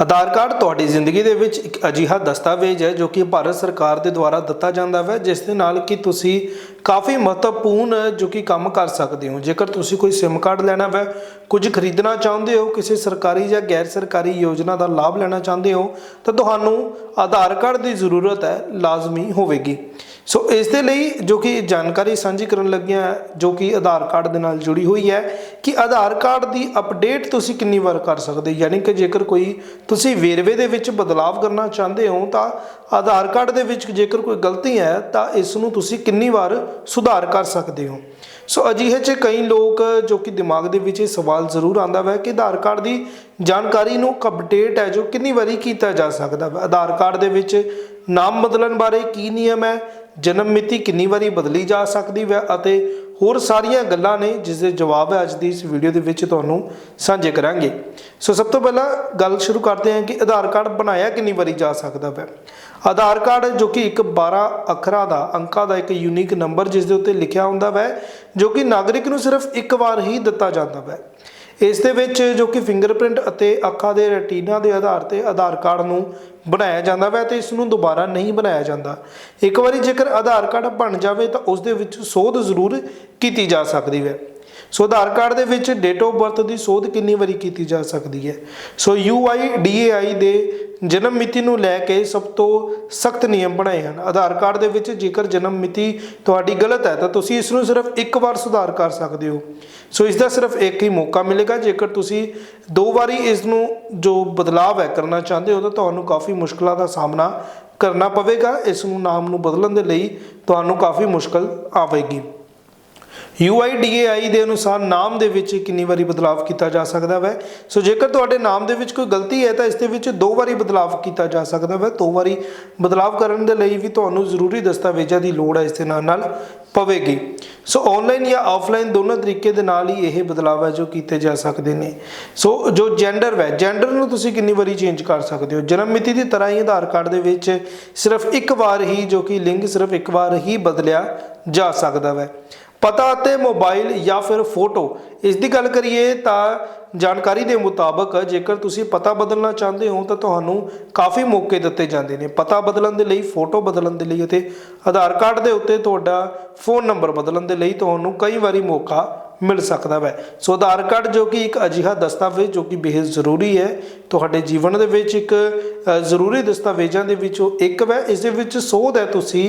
ਆਧਾਰ card ਤੁਹਾਡੀ ਜ਼ਿੰਦਗੀ ਦੇ ਵਿੱਚ ਇੱਕ ਅਜਿਹਾ ਦਸਤਾਵੇਜ਼ ਹੈ ਜੋ ਕਿ ਭਾਰਤ ਸਰਕਾਰ ਦੇ ਦੁਆਰਾ ਦਿੱਤਾ ਜਾਂਦਾ ਹੈ ਜਿਸ ਦੇ ਨਾਲ ਕਿ ਤੁਸੀਂ ਕਾਫੀ ਮਹੱਤਵਪੂਰਨ ਜੋ ਕਿ ਕੰਮ ਕਰ ਸਕਦੇ ਹੋ। ਜੇਕਰ ਤੁਸੀਂ ਕੋਈ SIM ਕਾਰਡ ਲੈਣਾ ਹੈ ਕੁਝ ਖਰੀਦਣਾ ਚਾਹੁੰਦੇ ਹੋ, ਕਿਸੇ ਸਰਕਾਰੀ ਜਾਂ ਗੈਰ ਸਰਕਾਰੀ ਯੋਜਨਾ ਦਾ ਲਾਭ ਲੈਣਾ ਚਾਹੁੰਦੇ ਹੋ, ਤਾਂ ਤੁਹਾਨੂੰ ਆਧਾਰ ਕਾਰਡ ਦੀ ਜ਼ਰੂਰਤ ਹੈ, ਲਾਜ਼ਮੀ ਹੋਵੇਗੀ। ਸੋ ਇਸ ਦੇ ਲਈ ਜੋ ਕਿ ਜਾਣਕਾਰੀ ਸਾਂਝੀ ਕਰਨ ਲੱਗਿਆ, ਜੋ ਕਿ ਆਧਾਰ ਕਾਰਡ ਦੇ ਨਾਲ ਜੁੜੀ ਹੋਈ ਹੈ ਕਿ ਆਧਾਰ ਕਾਰਡ ਦੀ ਅਪਡੇਟ ਤੁਸੀਂ ਕਿੰਨੀ ਵਾਰ ਕਰ ਸਕਦੇ ਯਾਨੀ ਕਿ ਜੇਕਰ ਕੋਈ ਤੁਸੀਂ ਵੇਰਵੇ ਦੇ ਵਿੱਚ ਬਦਲਾਵ ਕਰਨਾ ਚਾਹੁੰਦੇ ਹੋ, ਤਾਂ ਆਧਾਰ ਕਾਰਡ ਦੇ ਵਿੱਚ ਜੇਕਰ ਕੋਈ ਗਲਤੀ ਹੈ, ਤਾਂ ਇਸ ਨੂੰ ਤੁਸੀਂ ਕਿੰਨੀ ਵਾਰ ਸੁਧਾਰ ਕਰ ਸਕਦੇ ਹੋ? ਸੋ ਅਜਿਹੇ 'ਚ ਕਈ ਲੋਕ ਜੋ ਕਿ ਦਿਮਾਗ ਦੇ ਵਿੱਚ ਇਹ ਸਵਾਲ ਜ਼ਰੂਰ ਆਉਂਦਾ ਹੈ ਕਿ ਆਧਾਰ ਕਾਰਡ ਦੀ ਜਾਣਕਾਰੀ ਨੂੰ ਅਪਡੇਟ ਹੈ ਜੋ ਕਿੰਨੀ ਵਾਰੀ ਕੀਤਾ ਜਾ ਸਕਦਾ ਹੈ ਆਧਾਰ ਕਾਰਡ ਦੇ ਵਿੱਚ ਨਾਮ ਬਦਲਣ ਬਾਰੇ ਕੀ ਨਿਯਮ ਹੈ? ਜਨਮ ਮਿਤੀ ਕਿੰਨੀ ਵਾਰੀ ਬਦਲੀ ਜਾ ਸਕਦੀ ਹੈ ਅਤੇ ਹੋਰ ਸਾਰੀਆਂ ਗੱਲਾਂ ਨੇ ਜਿਸ ਦੇ ਜਵਾਬ ਅੱਜ ਦੀ ਇਸ ਵੀਡੀਓ ਦੇ ਵਿੱਚ ਤੁਹਾਨੂੰ ਸਾਂਝੇ ਕਰਾਂਗੇ। ਸੋ ਸਭ ਤੋਂ ਪਹਿਲਾਂ ਗੱਲ ਸ਼ੁਰੂ ਕਰਦੇ ਹਾਂ ਕਿ ਆਧਾਰ ਕਾਰਡ ਬਣਾਇਆ ਕਿੰਨੀ ਵਾਰੀ ਜਾ ਸਕਦਾ ਹੈ। ਆਧਾਰ ਕਾਰਡ ਜੋ ਕਿ ਇੱਕ 12 ਅੱਖਰਾਂ ਦਾ, ਅੰਕਾਂ ਦਾ ਇੱਕ ਯੂਨੀਕ ਨੰਬਰ ਜਿਸ ਦੇ ਉੱਤੇ ਲਿਖਿਆ ਹੁੰਦਾ ਹੈ, ਜੋ ਕਿ ਨਾਗਰਿਕ ਨੂੰ ਸਿਰਫ ਇੱਕ ਵਾਰ ਹੀ ਦਿੱਤਾ ਜਾਂਦਾ ਹੈ। ਇਸ ਦੇ ਵਿੱਚ ਜੋ ਕਿ ਫਿੰਗਰਪ੍ਰਿੰਟ ਅਤੇ ਅੱਖਾਂ ਦੇ ਰੈਟੀਨਾ ਦੇ ਆਧਾਰ ਤੇ ਆਧਾਰ ਕਾਰਡ ਨੂੰ ਬਣਾਇਆ ਜਾਂਦਾ ਵੈ ਤੇ ਇਸ ਨੂੰ ਦੁਬਾਰਾ ਨਹੀਂ ਬਣਾਇਆ ਜਾਂਦਾ। ਇੱਕ ਵਾਰੀ ਜੇਕਰ ਆਧਾਰ ਕਾਰਡ ਬਣ ਜਾਵੇ ਤਾਂ ਉਸ ਦੇ ਵਿੱਚ ਸੋਧ ਜ਼ਰੂਰ ਕੀਤੀ ਜਾ ਸਕਦੀ ਹੈ। ਸੋ ਆਧਾਰ ਕਾਰਡ ਦੇ ਵਿੱਚ ਡੇਟ ਆਫ ਬਰਥ ਦੀ ਸੋਧ ਕਿੰਨੀ ਵਾਰੀ ਕੀਤੀ ਜਾ ਸਕਦੀ ਹੈ? ਸੋ UIDAI ਦੇ ਜਨਮ ਮਿਤੀ ਨੂੰ ਲੈ ਕੇ ਸਭ ਤੋਂ ਸਖਤ ਨਿਯਮ ਬਣਾਏ ਹਨ। ਆਧਾਰ ਕਾਰਡ ਦੇ ਵਿੱਚ ਜੇਕਰ ਜਨਮ ਮਿਤੀ ਤੁਹਾਡੀ ਗਲਤ ਹੈ, ਤਾਂ ਤੁਸੀਂ ਇਸ ਨੂੰ ਸਿਰਫ ਇੱਕ ਵਾਰ ਸੁਧਾਰ ਕਰ ਸਕਦੇ ਹੋ। ਸੋ ਇਸ ਦਾ ਸਿਰਫ ਇੱਕ ਹੀ ਮੌਕਾ ਮਿਲੇਗਾ। ਜੇਕਰ ਤੁਸੀਂ ਦੋ ਵਾਰੀ ਇਸ ਨੂੰ ਜੋ ਬਦਲਾਵ ਹੈ ਕਰਨਾ ਚਾਹੁੰਦੇ ਹੋ, ਤਾਂ ਤੁਹਾਨੂੰ ਕਾਫੀ ਮੁਸ਼ਕਲਾਂ ਦਾ ਸਾਹਮਣਾ ਕਰਨਾ ਪਵੇਗਾ। ਇਸ ਨੂੰ ਨਾਮ ਨੂੰ ਬਦਲਣ ਦੇ ਲਈ ਤੁਹਾਨੂੰ ਕਾਫੀ ਮੁਸ਼ਕਲ ਆਵੇਗੀ। UIDAI ਦੇ ਅਨੁਸਾਰ ਨਾਮ ਦੇ ਵਿੱਚ ਕਿੰਨੀ ਵਾਰੀ ਬਦਲਾਵ ਕੀਤਾ ਜਾ ਸਕਦਾ ਹੈ ਸੋ ਜੇਕਰ ਤੁਹਾਡੇ ਨਾਮ ਦੇ ਵਿੱਚ ਕੋਈ ਗਲਤੀ ਹੈ, ਤਾਂ ਇਸ ਦੇ ਵਿੱਚ ਦੋ ਵਾਰੀ ਬਦਲਾਵ ਕੀਤਾ ਜਾ ਸਕਦਾ ਹੈ ਦੋ ਵਾਰੀ ਬਦਲਾਵ ਕਰਨ ਦੇ ਲਈ ਵੀ ਤੁਹਾਨੂੰ ਜ਼ਰੂਰੀ ਦਸਤਾਵੇਜ਼ਾਂ ਦੀ ਲੋੜ ਹੈ, ਇਸ ਦੇ ਨਾਲ ਨਾਲ ਪਵੇਗੀ। ਸੋ ਆਨਲਾਈਨ ਜਾਂ ਆਫਲਾਈਨ ਦੋਨੋਂ ਤਰੀਕੇ ਦੇ ਨਾਲ ਹੀ ਇਹ ਬਦਲਾਵ ਹੈ ਜੋ ਕੀਤੇ ਜਾ ਸਕਦੇ ਨੇ। ਸੋ ਜੋ ਜੈਂਡਰ ਹੈ ਜੈਂਡਰ ਨੂੰ ਤੁਸੀਂ ਕਿੰਨੀ ਵਾਰੀ ਚੇਂਜ ਕਰ ਸਕਦੇ ਹੋ? ਜਨਮ ਮਿਤੀ ਦੀ ਤਰ੍ਹਾਂ ਹੀ ਆਧਾਰ ਕਾਰਡ ਦੇ ਵਿੱਚ ਸਿਰਫ ਇੱਕ ਵਾਰ ਹੀ ਜੋ ਕਿ ਲਿੰਗ ਸਿਰਫ ਇੱਕ ਵਾਰ ਹੀ ਬਦਲਿਆ ਜਾ ਸਕਦਾ ਹੈ ਪਤਾ ਅਤੇ ਮੋਬਾਈਲ ਜਾਂ ਫਿਰ ਫੋਟੋ। ਇਸ ਦੀ ਗੱਲ ਕਰੀਏ ਤਾਂ ਜਾਣਕਾਰੀ ਦੇ ਮੁਤਾਬਕ ਜੇਕਰ ਤੁਸੀਂ ਪਤਾ ਬਦਲਣਾ ਚਾਹੁੰਦੇ ਹੋ ਤਾਂ ਤੁਹਾਨੂੰ ਕਾਫੀ ਮੌਕੇ ਦਿੱਤੇ ਜਾਂਦੇ ਨੇ। ਪਤਾ ਬਦਲਣ ਦੇ ਲਈ, ਫੋਟੋ ਬਦਲਣ ਦੇ ਲਈ ਅਤੇ ਆਧਾਰ ਕਾਰਡ ਦੇ ਉੱਤੇ ਤੁਹਾਡਾ ਫੋਨ ਨੰਬਰ ਬਦਲਣ ਦੇ ਲਈ ਤੁਹਾਨੂੰ ਕਈ ਵਾਰੀ ਮੌਕਾ ਮਿਲ ਸਕਦਾ ਹੈ ਸੋ ਆਧਾਰ ਕਾਰਡ ਜੋ ਕਿ ਇੱਕ ਅਜਿਹਾ ਦਸਤਾਵੇਜ਼ ਜੋ ਕਿ ਬੇਹੱਦ ਜ਼ਰੂਰੀ ਹੈ, ਤੁਹਾਡੇ ਜੀਵਨ ਦੇ ਵਿੱਚ ਇੱਕ ਜ਼ਰੂਰੀ ਦਸਤਾਵੇਜ਼ਾਂ ਦੇ ਵਿੱਚੋਂ ਇੱਕ ਹੈ ਇਸ ਦੇ ਵਿੱਚ ਸੋਧ ਹੈ ਤੁਸੀਂ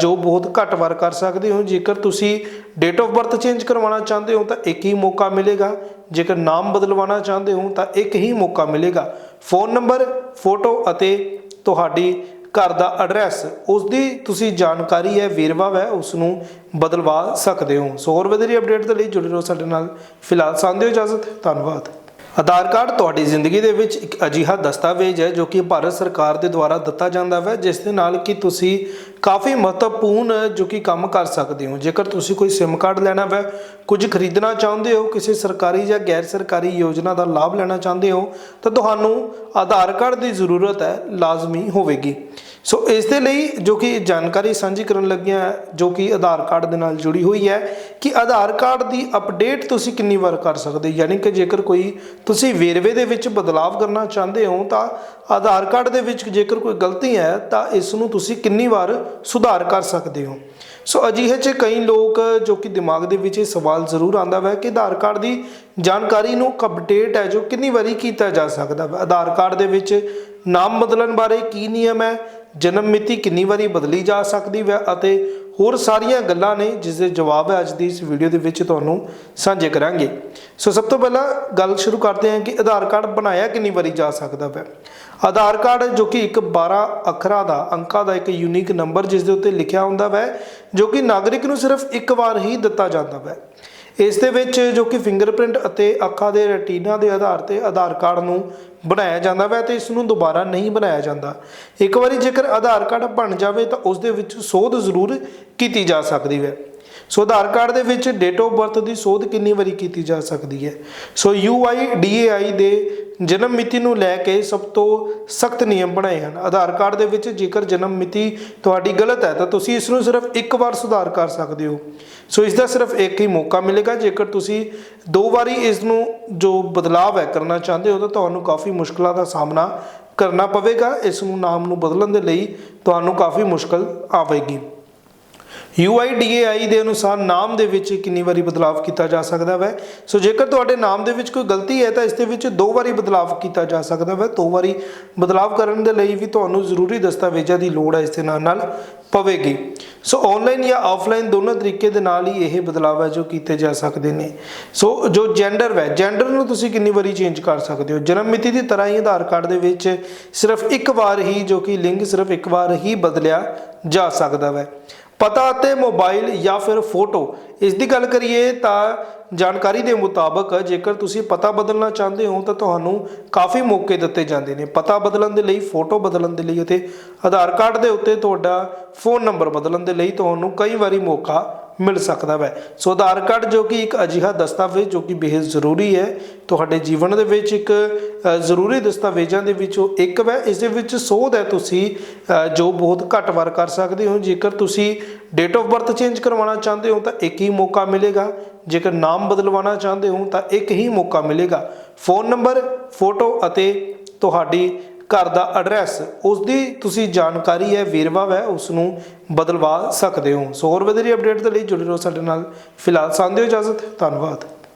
ਜੋ ਬਹੁਤ ਘੱਟ ਵਾਰ ਕਰ ਸਕਦੇ ਹੋ। ਜੇਕਰ ਤੁਸੀਂ ਡੇਟ ਆਫ ਬਰਥ ਚੇਂਜ ਕਰਵਾਉਣਾ ਚਾਹੁੰਦੇ ਹੋ ਤਾਂ ਇੱਕ ਹੀ ਮੌਕਾ ਮਿਲੇਗਾ। ਜੇਕਰ ਨਾਮ ਬਦਲਵਾਉਣਾ ਚਾਹੁੰਦੇ ਹੋ ਤਾਂ ਇੱਕ ਹੀ ਮੌਕਾ ਮਿਲੇਗਾ। ਫੋਨ ਨੰਬਰ, ਫੋਟੋ ਅਤੇ ਤੁਹਾਡੀ ਘਰ ਦਾ ਐਡਰੈਸ ਉਸ ਦੀ ਤੁਸੀਂ ਜਾਣਕਾਰੀ ਹੈ, ਵੇਰਵਾ ਹੈ ਉਸ ਨੂੰ ਬਦਲਵਾ ਸਕਦੇ ਹੋ। ਸੋ ਹੋਰ ਵਧੇਰੀ ਅਪਡੇਟ ਦੇ ਲਈ ਜੁੜੇ ਰਹੋ ਸਾਡੇ ਨਾਲ। ਫਿਲਹਾਲ ਸੰਦੇ ਇਜਾਜ਼ਤ, ਧੰਨਵਾਦ। ਆਧਾਰ ਕਾਰਡ ਤੁਹਾਡੀ ਜ਼ਿੰਦਗੀ ਦੇ ਵਿੱਚ ਇੱਕ ਅਜਿਹਾ ਦਸਤਾਵੇਜ਼ ਹੈ ਜੋ ਕਿ ਭਾਰਤ ਸਰਕਾਰ ਦੇ ਦੁਆਰਾ ਦਿੱਤਾ ਜਾਂਦਾ ਹੈ ਜਿਸ ਦੇ ਨਾਲ ਕਿ ਤੁਸੀਂ ਕਾਫੀ ਮਹੱਤਵਪੂਰਨ ਜੋ ਕਿ ਕੰਮ ਕਰ ਸਕਦੇ ਹੋ। ਜੇਕਰ ਤੁਸੀਂ ਕੋਈ SIM ਕਾਰਡ ਲੈਣਾ ਹੈ ਕੁਝ ਖਰੀਦਣਾ ਚਾਹੁੰਦੇ ਹੋ, ਕਿਸੇ ਸਰਕਾਰੀ ਜਾਂ ਗੈਰ ਸਰਕਾਰੀ ਯੋਜਨਾ ਦਾ ਲਾਭ ਲੈਣਾ ਚਾਹੁੰਦੇ ਹੋ, ਤਾਂ ਤੁਹਾਨੂੰ ਆਧਾਰ ਕਾਰਡ ਦੀ ਜ਼ਰੂਰਤ ਹੈ, ਲਾਜ਼ਮੀ ਹੋਵੇਗੀ। ਸੋ ਇਸ ਦੇ ਲਈ ਜੋ ਕਿ ਜਾਣਕਾਰੀ ਸਾਂਝੀ ਕਰਨ ਲੱਗਿਆ ਜੋ ਕਿ ਆਧਾਰ ਕਾਰਡ ਦੇ ਨਾਲ ਜੁੜੀ ਹੋਈ ਹੈ, ਕਿ ਆਧਾਰ ਕਾਰਡ ਦੀ ਅਪਡੇਟ ਤੁਸੀਂ ਕਿੰਨੀ ਵਾਰ ਕਰ ਸਕਦੇ ਯਾਨੀ ਕਿ ਜੇਕਰ ਕੋਈ ਤੁਸੀਂ ਵੇਰਵੇ ਦੇ ਵਿੱਚ ਬਦਲਾਵ ਕਰਨਾ ਚਾਹੁੰਦੇ ਹੋ, ਤਾਂ ਆਧਾਰ ਕਾਰਡ ਦੇ ਵਿੱਚ ਜੇਕਰ ਕੋਈ ਗਲਤੀ ਹੈ, ਤਾਂ ਇਸ ਨੂੰ ਤੁਸੀਂ ਕਿੰਨੀ ਵਾਰ ਸੁਧਾਰ ਕਰ ਸਕਦੇ ਹੋ? ਸੋ ਅਜਿਹੇ 'ਚ ਕਈ ਲੋਕ ਜੋ ਕਿ ਦਿਮਾਗ ਦੇ ਵਿੱਚ ਇਹ ਸਵਾਲ ਜ਼ਰੂਰ ਆਉਂਦਾ ਹੈ ਕਿ ਆਧਾਰ ਕਾਰਡ ਦੀ ਜਾਣਕਾਰੀ ਨੂੰ ਅਪਡੇਟ ਹੈ ਜੋ ਕਿੰਨੀ ਵਾਰੀ ਕੀਤਾ ਜਾ ਸਕਦਾ ਹੈ ਆਧਾਰ ਕਾਰਡ ਦੇ ਵਿੱਚ ਨਾਮ ਬਦਲਣ ਬਾਰੇ ਕੀ ਨਿਯਮ ਹੈ? ਜਨਮ ਮਿਤੀ ਕਿੰਨੀ ਵਾਰੀ ਬਦਲੀ ਜਾ ਸਕਦੀ ਹੈ? ਅਤੇ ਹੋਰ ਸਾਰੀਆਂ ਗੱਲਾਂ ਨੇ ਜਿਸ ਦੇ ਜਵਾਬ ਹੈ ਅੱਜ ਦੀ ਇਸ ਵੀਡੀਓ ਦੇ ਵਿੱਚ ਤੁਹਾਨੂੰ ਸਾਂਝੇ ਕਰਾਂਗੇ। ਸੋ ਸਭ ਤੋਂ ਪਹਿਲਾਂ ਗੱਲ ਸ਼ੁਰੂ ਕਰਦੇ ਹਾਂ ਕਿ ਆਧਾਰ ਕਾਰਡ ਬਣਾਇਆ ਕਿੰਨੀ ਵਾਰੀ ਜਾ ਸਕਦਾ ਹੈ ਆਧਾਰ ਕਾਰਡ ਜੋ ਕਿ ਇੱਕ 12 ਅੱਖਰਾਂ ਦਾ, ਅੰਕਾਂ ਦਾ ਇੱਕ ਯੂਨੀਕ ਨੰਬਰ ਜਿਸ ਦੇ ਉੱਤੇ ਲਿਖਿਆ ਹੁੰਦਾ ਹੈ, ਜੋ ਕਿ ਨਾਗਰਿਕ ਨੂੰ ਸਿਰਫ ਇੱਕ ਵਾਰ ਹੀ ਦਿੱਤਾ ਜਾਂਦਾ ਹੈ। ਇਸ ਦੇ ਵਿੱਚ ਜੋ ਕਿ ਫਿੰਗਰਪ੍ਰਿੰਟ ਅਤੇ ਅੱਖਾਂ ਦੇ ਰੈਟੀਨਾ ਦੇ ਆਧਾਰ ਤੇ ਆਧਾਰ ਕਾਰਡ ਨੂੰ ਬਣਾਇਆ ਜਾਂਦਾ ਹੈ ਤੇ ਇਸ ਨੂੰ ਦੁਬਾਰਾ ਨਹੀਂ ਬਣਾਇਆ ਜਾਂਦਾ। ਇੱਕ ਵਾਰੀ ਜੇਕਰ ਆਧਾਰ ਕਾਰਡ ਬਣ ਜਾਵੇ ਤਾਂ ਉਸ ਦੇ ਵਿੱਚ ਸੋਧ ਜ਼ਰੂਰ ਕੀਤੀ ਜਾ ਸਕਦੀ ਹੈ ਸੋ ਆਧਾਰ ਕਾਰਡ ਦੇ ਵਿੱਚ ਡੇਟ ਆਫ ਬਰਥ ਦੀ ਸੋਧ ਕਿੰਨੀ ਵਾਰੀ ਕੀਤੀ ਜਾ ਸਕਦੀ ਹੈ? ਸੋ UIDAI ਦੇ ਜਨਮ ਮਿਤੀ ਨੂੰ ਲੈ ਕੇ ਸਭ ਤੋਂ ਸਖਤ ਨਿਯਮ ਬਣਾਏ ਹਨ। ਆਧਾਰ ਕਾਰਡ ਦੇ ਵਿੱਚ ਜੇਕਰ ਜਨਮ ਮਿਤੀ ਤੁਹਾਡੀ ਗਲਤ ਹੈ, ਤਾਂ ਤੁਸੀਂ ਇਸ ਨੂੰ ਸਿਰਫ ਇੱਕ ਵਾਰ ਸੁਧਾਰ ਕਰ ਸਕਦੇ ਹੋ। ਸੋ ਇਸ ਦਾ ਸਿਰਫ ਇੱਕ ਹੀ ਮੌਕਾ ਮਿਲੇਗਾ। ਜੇਕਰ ਤੁਸੀਂ ਦੋ ਵਾਰੀ ਇਸ ਨੂੰ ਜੋ ਬਦਲਾਵ ਹੈ ਕਰਨਾ ਚਾਹੁੰਦੇ ਹੋ, ਤਾਂ ਤੁਹਾਨੂੰ ਕਾਫੀ ਮੁਸ਼ਕਲਾਂ ਦਾ ਸਾਹਮਣਾ ਕਰਨਾ ਪਵੇਗਾ। ਇਸ ਨੂੰ ਨਾਮ ਨੂੰ ਬਦਲਣ ਦੇ ਲਈ ਤੁਹਾਨੂੰ ਕਾਫੀ ਮੁਸ਼ਕਲ ਆਵੇਗੀ। UIDAI ਦੇ ਅਨੁਸਾਰ ਨਾਮ ਦੇ ਵਿੱਚ ਕਿੰਨੀ ਵਾਰੀ ਬਦਲਾਵ ਕੀਤਾ ਜਾ ਸਕਦਾ ਹੈ ਸੋ ਜੇਕਰ ਤੁਹਾਡੇ ਨਾਮ ਦੇ ਵਿੱਚ ਕੋਈ ਗਲਤੀ ਹੈ, ਤਾਂ ਇਸ ਦੇ ਵਿੱਚ ਦੋ ਵਾਰੀ ਬਦਲਾਵ ਕੀਤਾ ਜਾ ਸਕਦਾ ਹੈ ਦੋ ਵਾਰੀ ਬਦਲਾਵ ਕਰਨ ਦੇ ਲਈ ਵੀ ਤੁਹਾਨੂੰ ਜ਼ਰੂਰੀ ਦਸਤਾਵੇਜ਼ਾਂ ਦੀ ਲੋੜ ਹੈ, ਇਸ ਦੇ ਨਾਲ ਨਾਲ ਪਵੇਗੀ। ਸੋ ਆਨਲਾਈਨ ਜਾਂ ਆਫਲਾਈਨ ਦੋਨੋਂ ਤਰੀਕੇ ਦੇ ਨਾਲ ਹੀ ਇਹ ਬਦਲਾਵ ਹੈ ਜੋ ਕੀਤੇ ਜਾ ਸਕਦੇ ਨੇ। ਸੋ ਜੋ ਜੈਂਡਰ ਹੈ ਜੈਂਡਰ ਨੂੰ ਤੁਸੀਂ ਕਿੰਨੀ ਵਾਰੀ ਚੇਂਜ ਕਰ ਸਕਦੇ ਹੋ? ਜਨਮ ਮਿਤੀ ਦੀ ਤਰ੍ਹਾਂ ਹੀ ਆਧਾਰ ਕਾਰਡ ਦੇ ਵਿੱਚ ਸਿਰਫ ਇੱਕ ਵਾਰ ਹੀ ਜੋ ਕਿ ਲਿੰਗ ਸਿਰਫ ਇੱਕ ਵਾਰ ਹੀ ਬਦਲਿਆ ਜਾ ਸਕਦਾ ਹੈ ਪਤਾ ਅਤੇ ਮੋਬਾਈਲ ਜਾਂ ਫਿਰ ਫੋਟੋ। ਇਸ ਦੀ ਗੱਲ ਕਰੀਏ ਤਾਂ ਜਾਣਕਾਰੀ ਦੇ ਮੁਤਾਬਕ ਜੇਕਰ ਤੁਸੀਂ ਪਤਾ ਬਦਲਣਾ ਚਾਹੁੰਦੇ ਹੋ ਤਾਂ ਤੁਹਾਨੂੰ ਕਾਫੀ ਮੌਕੇ ਦਿੱਤੇ ਜਾਂਦੇ ਨੇ। ਪਤਾ ਬਦਲਣ ਦੇ ਲਈ, ਫੋਟੋ ਬਦਲਣ ਦੇ ਲਈ ਅਤੇ ਆਧਾਰ ਕਾਰਡ ਦੇ ਉੱਤੇ ਤੁਹਾਡਾ ਫੋਨ ਨੰਬਰ ਬਦਲਣ ਦੇ ਲਈ ਤੁਹਾਨੂੰ ਕਈ ਵਾਰੀ ਮੌਕਾ ਮਿਲ ਸਕਦਾ ਹੈ ਸੋ ਆਧਾਰ ਕਾਰਡ ਜੋ ਕਿ ਇੱਕ ਅਜਿਹਾ ਦਸਤਾਵੇਜ਼ ਜੋ ਕਿ ਬੇਹੱਦ ਜ਼ਰੂਰੀ ਹੈ, ਤੁਹਾਡੇ ਜੀਵਨ ਦੇ ਵਿੱਚ ਇੱਕ ਜ਼ਰੂਰੀ ਦਸਤਾਵੇਜ਼ਾਂ ਦੇ ਵਿੱਚੋਂ ਇੱਕ ਹੈ ਇਸ ਦੇ ਵਿੱਚ ਸੋਧ ਹੈ ਤੁਸੀਂ ਜੋ ਬਹੁਤ ਘੱਟ ਵਾਰ ਕਰ ਸਕਦੇ ਹੋ। ਜੇਕਰ ਤੁਸੀਂ ਡੇਟ ਆਫ ਬਰਥ ਚੇਂਜ ਕਰਵਾਉਣਾ ਚਾਹੁੰਦੇ ਹੋ ਤਾਂ ਇੱਕ ਹੀ ਮੌਕਾ ਮਿਲੇਗਾ। ਜੇਕਰ ਨਾਮ ਬਦਲਵਾਉਣਾ ਚਾਹੁੰਦੇ ਹੋ ਤਾਂ ਇੱਕ ਹੀ ਮੌਕਾ ਮਿਲੇਗਾ। ਫੋਨ ਨੰਬਰ, ਫੋਟੋ ਅਤੇ ਤੁਹਾਡੀ ਘਰ ਦਾ ਐਡਰੈਸ ਉਸ ਦੀ ਤੁਸੀਂ ਜਾਣਕਾਰੀ ਹੈ, ਵੇਰਵਾ ਹੈ ਉਸ ਨੂੰ ਬਦਲਵਾ ਸਕਦੇ ਹੋ। ਸੋ ਹੋਰ ਵਧੇਰੀ ਅਪਡੇਟ ਦੇ ਲਈ ਜੁੜੇ ਰਹੋ ਸਾਡੇ ਨਾਲ। ਫਿਲਹਾਲ ਸੰਦੇ ਹੋ ਇਜਾਜ਼ਤ, ਧੰਨਵਾਦ।